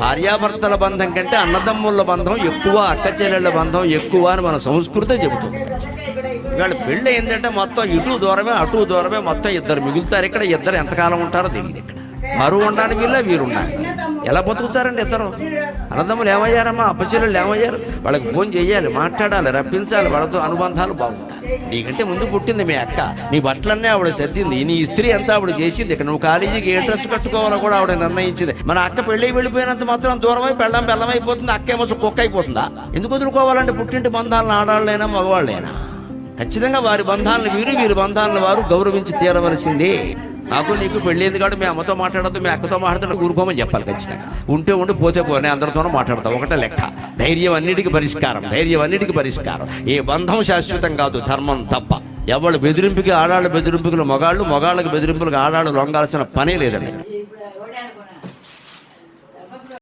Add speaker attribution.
Speaker 1: భార్యాభర్తల బంధం కంటే అన్నదమ్ముల బంధం ఎక్కువ అక్క చెల్లెళ్ళ బంధం ఎక్కువ అని మన సంస్కృతే చెబుతుంది. ఇవాళ పెళ్ళి ఏంటంటే మొత్తం ఇటు దూరమే అటు దూరమే మొత్తం ఇద్దరు మిగులుతారు. ఇక్కడ ఇద్దరు ఎంతకాలం ఉంటారో తెలియదు ఇక్కడ. వారు ఉండడానికి వీళ్ళ వీరు ఎలా బతుకుతారండి ఇద్దరు? అన్నదమ్ములు ఏమయ్యారమ్మా? అప్పచెల్లెళ్ళు ఏమయ్యారు? వాళ్ళకి ఫోన్ చేయాలి మాట్లాడాలి రప్పించాలి వాళ్ళతో అనుబంధాలు బాగుంటాయి. నీకంటే ముందు పుట్టింది మీ అక్క. నీ బట్టలన్నీ ఆవిడ సర్దింది. నీ ఇస్త్రీ అంతా ఆవిడ చేసింది. ఇక్కడ నువ్వు కాలేజీకి ఏ డ్రెస్ కట్టుకోవాలో కూడా ఆవిడ నిర్ణయించింది. మన అక్క పెళ్ళి వెళ్ళిపోయినంత మాత్రం దూరమై పెళ్ళం బెల్లం అయిపోతుంది. అక్క ఏమో కుక్క అయిపోతుందా? ఎందుకు వదులుకోవాలంటే పుట్టింటి బంధాలను ఆడాళ్ళైనా మగవాళ్ళైనా. ఖచ్చితంగా వారి బంధాలను వీరు వీరి బంధాలను వారు గౌరవించి తీరవలసిందే. నాకు నీకు పెళ్ళింది కాదు మీ అమ్మతో మాట్లాడద్దు మీ అక్కతో మాట్లాడదు ఊరుకోమని చెప్పాలి ఖచ్చితంగా. ఉంటే ఉండి పోతే పోనే అందరితోనూ మాట్లాడతాం ఒకటే లెక్క. ధైర్యం అన్నిటికీ పరిష్కారం ధైర్యం అన్నిటికీ పరిష్కారం. ఏ బంధం శాశ్వతం కాదు ధర్మం తప్ప. ఎవళ్ళు బెదిరింపుకి ఆడాళ్ళు బెదిరింపులు మగాళ్ళు మొగాళ్ళకి బెదిరింపులకు ఆడాళ్ళు లొంగాల్సిన పనే లేదండి.